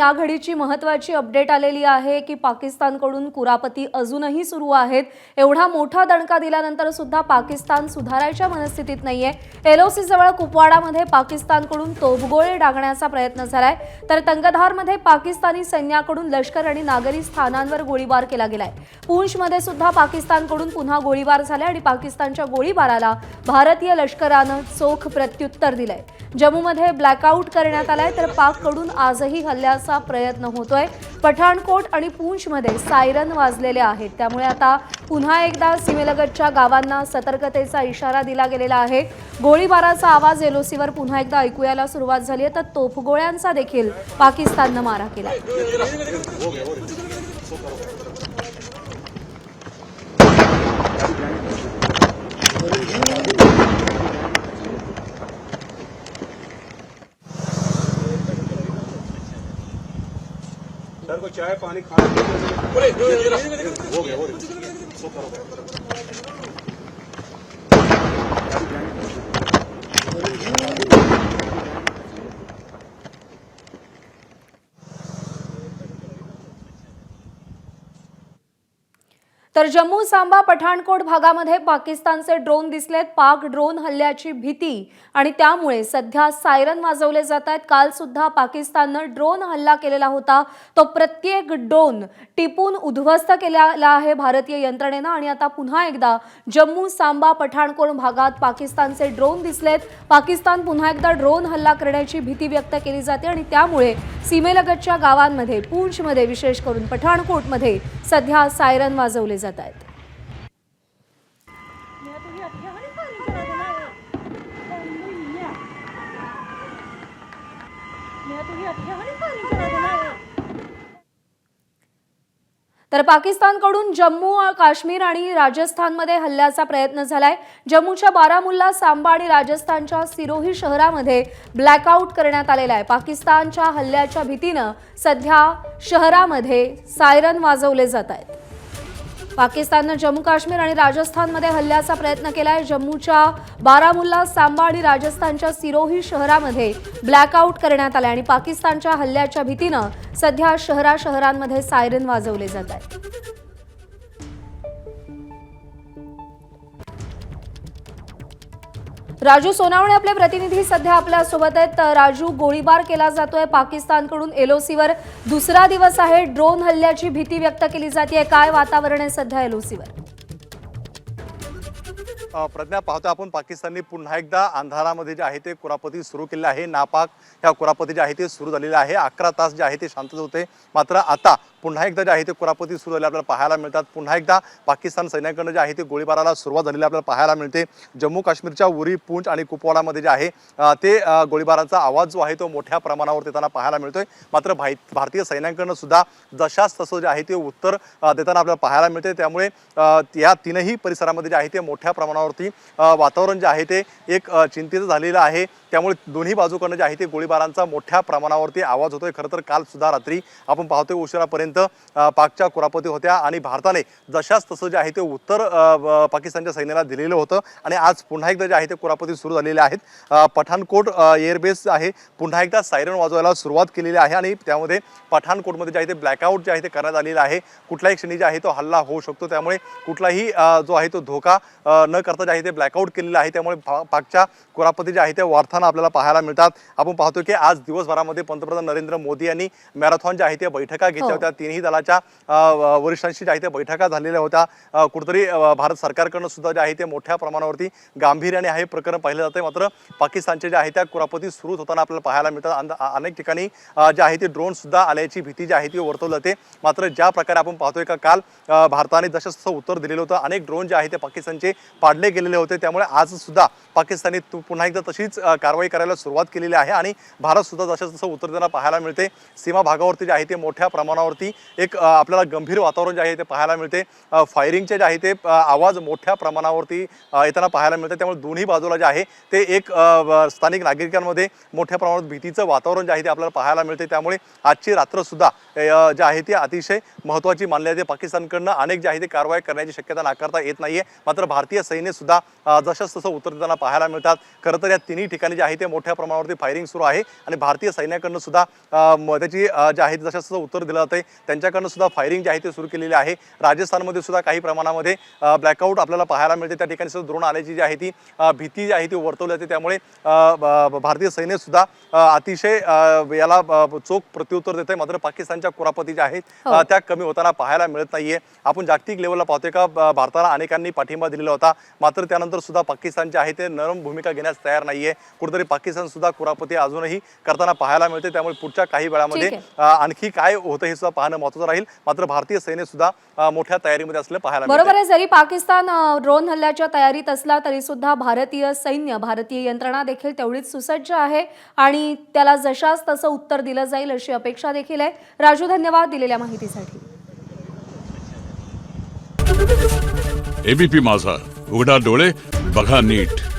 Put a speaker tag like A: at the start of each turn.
A: या घडीची महत्वाची अपडेट आलेली आहे की पाकिस्तानकडून कुरापती अजूनही सुरू आहेत. एवढा मोठा दणका दिल्यानंतर सुद्धा पाकिस्तान सुधारायच्या मनस्थितीत नाहीये. एलओसी जवळ कुपवाडामध्ये पाकिस्तानकडून तोफगोळे डागण्याचा प्रयत्न झालाय. तर तंगधारमध्ये पाकिस्तानी सैन्याकडून लष्कर आणि नागरी स्थानांवर गोळीबार केला गेलाय. पूंछमध्ये सुद्धा पाकिस्तानकडून पुन्हा गोळीबार झालाय आणि पाकिस्तानच्या गोळीबाराला भारतीय लष्करानं चोख प्रत्युत्तर दिलंय. जम्मूमध्ये ब्लॅकआउट करण्यात आलाय तर पाककडून आजही हल्ल्याचा प्रयत्न होतोय. पठाणकोट आणि पूंछमध्ये सायरन वाजलेले आहेत. त्यामुळे आता पुन्हा एकदा सीमेलगतच्या गावांना सतर्कतेचा इशारा दिला गेलेला आहे. गोळीबाराचा आवाज एलओसीवर पुन्हा एकदा ऐकूयाला सुरुवात झाली आहे. तर तोफगोळ्यांचा देखील पाकिस्ताननं मारा केला
B: सर को चाय पानी खाना हो गया हो गया
A: तर जम्मू सांबा पठाणकोट भागामध्ये पाकिस्तानचे ड्रोन दिसलेत. पाक ड्रोन हल्ल्याची भीती आणि त्यामुळे सध्या सायरन वाजवले जात आहेत. काल सुद्धा पाकिस्ताननं ड्रोन हल्ला केलेला होता. तो प्रत्येक ड्रोन टिपून उद्ध्वस्त केलेला आहे भारतीय यंत्रणेनं आणि आता पुन्हा एकदा जम्मू सांबा पठाणकोट भागात पाकिस्तानचे ड्रोन दिसलेत. पाकिस्तान पुन्हा एकदा ड्रोन हल्ला करण्याची भीती व्यक्त केली जाते आणि त्यामुळे सीमेलगतच्या गावांमध्ये पूंछमध्ये विशेष करून पठाणकोटमध्ये सध्या सायरन वाजवले जाते
C: जात आहेत
A: तर पाकिस्तानकडून जम्मू काश्मीर आणि राजस्थानमध्ये हल्ल्याचा प्रयत्न झालाय. जम्मूच्या बारामुल्ला सांबा आणि राजस्थानच्या सिरोही शहरामध्ये ब्लॅकआउट करण्यात आलेला आहे. पाकिस्तानच्या हल्ल्याच्या भीतीनं सध्या शहरामध्ये सायरन वाजवले जात आहेत. पाकिस्ताननं जम्मू काश्मीर आणि राजस्थानमध्ये हल्ल्याचा प्रयत्न केलाय. जम्मूच्या बारामुल्ला सांबा आणि राजस्थानच्या सिरोही शहरामध्ये ब्लॅकआउट करण्यात आलाय आणि पाकिस्तानच्या हल्ल्याच्या भीतीनं सध्या शहरा शहरांमध्ये सायरन वाजवले जात आहेत. राजू सोनावणे आपले प्रतिनिधी सध्या आपल्यासोबत आहेत. तर राजू गोळीबार केला जातोय पाकिस्तानकडून एलओसीवर. दुसरा दिवस आहे ड्रोन हल्ल्याची भीती व्यक्त केली जाते काय वातावरण आहे सध्या एलओसीवर?
D: प्रज्ञा पाहतो आपण पाकिस्तानने पुन्हा एकदा अंधारामध्ये जे आहे ते कुरापती सुरू केले आहे. नापाक ह्या कुरापती जे आहे ते सुरू झालेले आहे. अकरा तास जे आहे ते शांत होते. मात्र आता पुन्हा एकदा जे आहे ते कुरापती सुरू झाले आपल्याला पाहायला मिळतात. पुन्हा एकदा पाकिस्तान सैन्याकडनं जे आहे ते गोळीबाराला सुरुवात झालेली आपल्याला पाहायला मिळते. जम्मू काश्मीरच्या उरी पुंछ आणि कुपवाडामध्ये जे आहे ते गोळीबाराचा आवाज जो आहे तो मोठ्या प्रमाणावर देताना पाहायला मिळतोय. मात्र भाई भारतीय सैन्याकडनं सुद्धा जशास तसं जे आहे ते उत्तर देताना आपल्याला पाहायला मिळते त्यामुळे या तीनही परिसरामध्ये जे आहे ते मोठ्या प्रमाणावर कारणावरती वातावरण जे आहे ते एक चिंतेचं झालेलं आहे. त्यामुळे दोन्ही बाजूकडनं जे आहे ते गोळीबारांचा मोठ्या प्रमाणावरती आवाज होतोय. खरं तर काल सुद्धा रात्री आपण पाहतोय उशिरापर्यंत पाकच्या कुरापती होत्या आणि भारताने जशाच तसं जे आहे ते उत्तर पाकिस्तानच्या सैन्याला दिलेलं होतं आणि आज पुन्हा एकदा जे आहे ते कुरापती सुरू झालेले आहेत. पठाणकोट एअरबेस आहे पुन्हा एकदा सायरन वाजवायला सुरुवात केलेली आहे आणि त्यामध्ये पठाणकोटमध्ये जे आहे ते ब्लॅकआउट जे आहे ते करण्यात आलेलं आहे. कुठल्याही क्षणी जे आहे तो हल्ला होऊ शकतो. त्यामुळे कुठलाही जो आहे तो धोका न करता जे आहे ते ब्लॅकआउट केलेलं आहे त्यामुळे पा- पाकच्या कुरापती जे आहे ते वाढताना आपल्याला पाहायला मिळतात. आपण पाहतो की आज दिवसभरामध्ये पंतप्रधान नरेंद्र मोदी यांनी मॅरेथॉन ज्या आहे त्या बैठका घेतल्या
A: हो.
D: होत्या. तिन्ही दलाच्या वरिष्ठांशी ज्या आहे त्या बैठका झालेल्या होत्या. कुठेतरी भारत सरकारकडनं सुद्धा जे आहे ते मोठ्या प्रमाणावरती गांभीर्याने हे प्रकरण पाहिलं जाते मात्र पाकिस्तानचे जे आहे त्या कुरापती सुरू होताना आपल्याला पाहायला मिळतात. अनेक ठिकाणी जे आहे ते ड्रोन सुद्धा आल्याची भीती जी आहे ती वर्तवली जाते. मात्र ज्या प्रकारे आपण पाहतोय का काल भारताने जसं उत्तर दिलेलं होतं अनेक ड्रोन जे आहे ते पाकिस्तानचे पाडले गेलेले होते. त्यामुळे आज सुद्धा पाकिस्तानी पुन्हा एकदा तशीच कारवाई करायला सुरुवात केलेली आहे आणि भारत सुद्धा जसं तसं उत्तर पाहायला मिळते सीमा भागावरती जे आहे ते मोठ्या प्रमाणावरती एक आपल्याला गंभीर वातावरण जे आहे ते पाहायला मिळते. फायरिंगचे जे आहे ते आवाज मोठ्या प्रमाणावरती येताना पाहायला मिळते. त्यामुळे दोन्ही बाजूला जे आहे ते एक स्थानिक नागरिकांमध्ये मोठ्या प्रमाणात भीतीचं वातावरण जे आहे ते आपल्याला पाहायला मिळते. त्यामुळे आजची रात्रसुद्धा जे आहे ती अतिशय महत्त्वाची मानली जाते. पाकिस्तानकडनं अनेक जे आहे ते कारवाई करण्याची शक्यता नाकारता येत नाहीये. मात्र भारतीय सैन्य सैन्य सुद्धा अ, जशास तसं उत्तर देताना पाहायला मिळतात. खरं तर या तिन्ही ठिकाणी जे आहे ते मोठ्या प्रमाणावरती फायरिंग सुरू आहे. आणि भारतीय सैन्याकडनं सुद्धा त्याची जे आहे ते जशास तसं उत्तर दिलं जाते त्यांच्याकडनं सुद्धा फायरिंग जे आहे ते सुरू केलेली आहे. राजस्थानमध्ये सुद्धा काही प्रमाणामध्ये ब्लॅकआउट आपल्याला पाहायला मिळते. त्या ठिकाणी सुद्धा द्रोण आल्याची जी आहे ती भीती जी आहे ती वर्तवली जाते. त्यामुळे भारतीय सैन्य सुद्धा अतिशय याला चोख प्रत्युत्तर देते मात्र पाकिस्तानच्या कुरापती ज्या आहेत
A: हो.
D: त्या कमी होताना पाहायला मिळत नाहीये. आपण जागतिक लेवलला पाहतोय का भारताला अनेकांनी पाठिंबा दिलेला होता. मात्र त्यानंतर सुद्धा पाकिस्तान जे आहे ते नरम भूमिका घेण्यास तयार नाहीये. कुठेतरी पाकिस्तान सुद्धा कुरापती अजूनही करताना पाहायला मिळते. त्यामुळे पुढच्या काही वेळामध्ये आणखी काय होतं हे सुद्धा पाहणं महत्वाचं राहील. मात्र भारतीय सैन्य सुद्धा मोठ्या तयारीमध्ये असलेलं पाहायला.
A: बरोबर आहे. जरी पाकिस्तान ड्रोन हल्ल्याच्या तयारीत असला तरी सुद्धा भारतीय सैन्य भारतीय यंत्रणा देखील तेवढीच सुसज्ज आहे आणि त्याला जशास तसं उत्तर दिलं जाईल अशी अपेक्षा देखील आहे. राजू धन्यवाद दिलेल्या माहितीसाठी.
E: एबीपी माझा. उघडा डोळे बघा नीट.